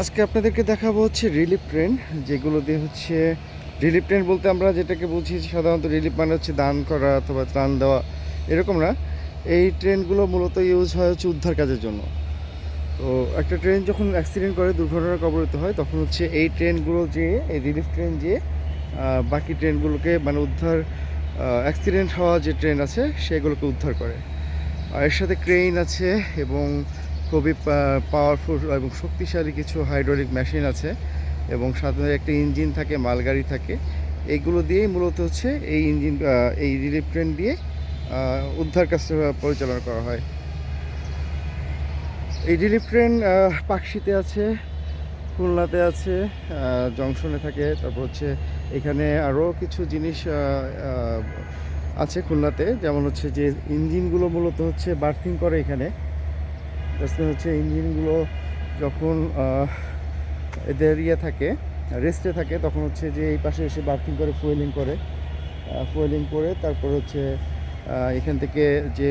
আজকে আপনাদেরকে দেখাবো হচ্ছে রিলিফ ট্রেন যেগুলো দিয়ে হচ্ছে রিলিফ ট্রেন বলতে আমরা যেটাকে বুঝি সাধারণত রিলিফ মানে হচ্ছে দান করা অথবা ত্রাণ দেওয়া, এরকম না। এই ট্রেনগুলো মূলত ইউজ হয় হচ্ছে উদ্ধার কাজের জন্য। তো একটা ট্রেন যখন অ্যাক্সিডেন্ট করে দুর্ঘটনা কবলিত হয়, তখন হচ্ছে এই ট্রেনগুলো যে, এই রিলিফ ট্রেন যে বাকি ট্রেনগুলোকে মানে উদ্ধার অ্যাক্সিডেন্ট হওয়া যে ট্রেন আছে, সেগুলোকে উদ্ধার করে। আর এর সাথে ক্রেন আছে এবং খুবই পাওয়ারফুল এবং শক্তিশালী কিছু হাইড্রোলিক মেশিন আছে এবং সাথে একটা ইঞ্জিন থাকে, মালগাড়ি থাকে। এইগুলো দিয়েই মূলত হচ্ছে এই ইঞ্জিন এই রিলিফ ট্রেন দিয়ে উদ্ধার কাজটা পরিচালনা করা হয়। এই রিলিফ ট্রেন পাকশিতে আছে, খুলনাতে আছে জংশনে থাকে, তারপর হচ্ছে এখানে আরও কিছু জিনিস আছে খুলনাতে। যেমন হচ্ছে যে ইঞ্জিনগুলো মূলত হচ্ছে বার্থিং করে এখানে। Mean হচ্ছে ইঞ্জিনগুলো যখন এদের ইয়ে থাকে রেস্টে থাকে, তখন হচ্ছে যে এই পাশে এসে বার্থিং করে ফুয়েলিং করে ফুয়েলিং করে, তারপর হচ্ছে এখান থেকে যে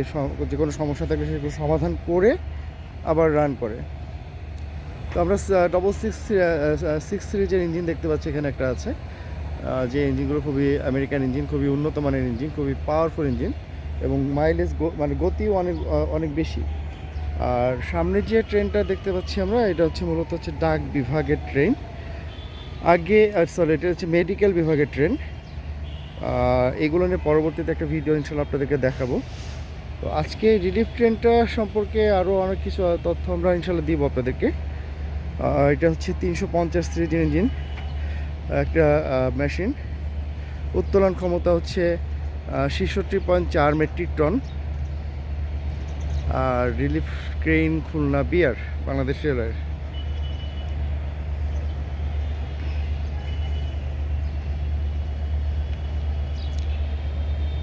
যে কোনো সমস্যা থাকলে সেগুলো সমাধান করে আবার রান করে। তো আমরা ডবল সিক্স সিক্স সিরিজের ইঞ্জিন দেখতে পাচ্ছি এখানে একটা আছে। যে ইঞ্জিনগুলো খুবই আমেরিকান ইঞ্জিন, খুবই উন্নত মানের ইঞ্জিন, খুবই পাওয়ারফুল ইঞ্জিন এবং মাইলেজ মানে গতিও অনেক অনেক বেশি। আর সামনে যে ট্রেনটা দেখতে পাচ্ছি আমরা, এটা হচ্ছে মূলত হচ্ছে ডাক বিভাগের ট্রেন। আগে সরি এটা হচ্ছে মেডিকেল বিভাগের ট্রেন। এগুলো নিয়ে পরবর্তীতে একটা ভিডিও ইনশাল্লাহ আপনাদেরকে দেখাবো। তো আজকে রিলিফ ট্রেনটা সম্পর্কে আরও অনেক কিছু তথ্য আমরা ইনশাল্লাহ দিব আপনাদেরকে। এটা হচ্ছে তিনশো পঞ্চাশ সিরিজের ইঞ্জিন, একটা মেশিন উত্তোলন ক্ষমতা হচ্ছে ছেষট্টি পয়েন্ট চার মেট্রিক টন। আর রিলিফ ক্রেইন খুলনা বিয়ার বাংলাদেশ রেলওয়ের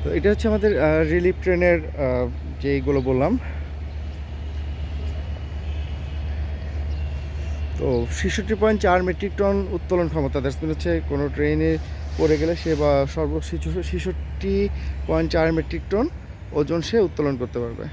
তো এটা হচ্ছে আমাদের রিলিফ ট্রেনের যেইগুলো বললাম। তো ছেষট্টি পয়েন্ট চার মেট্রিক টন উত্তোলন ক্ষমতা, দ্যাটস হচ্ছে কোনো ট্রেনে পড়ে গেলে সে বা সর্ব ছেষট্টি পয়েন্ট চার মেট্রিক টন ওজন সে উত্তোলন করতে পারবে।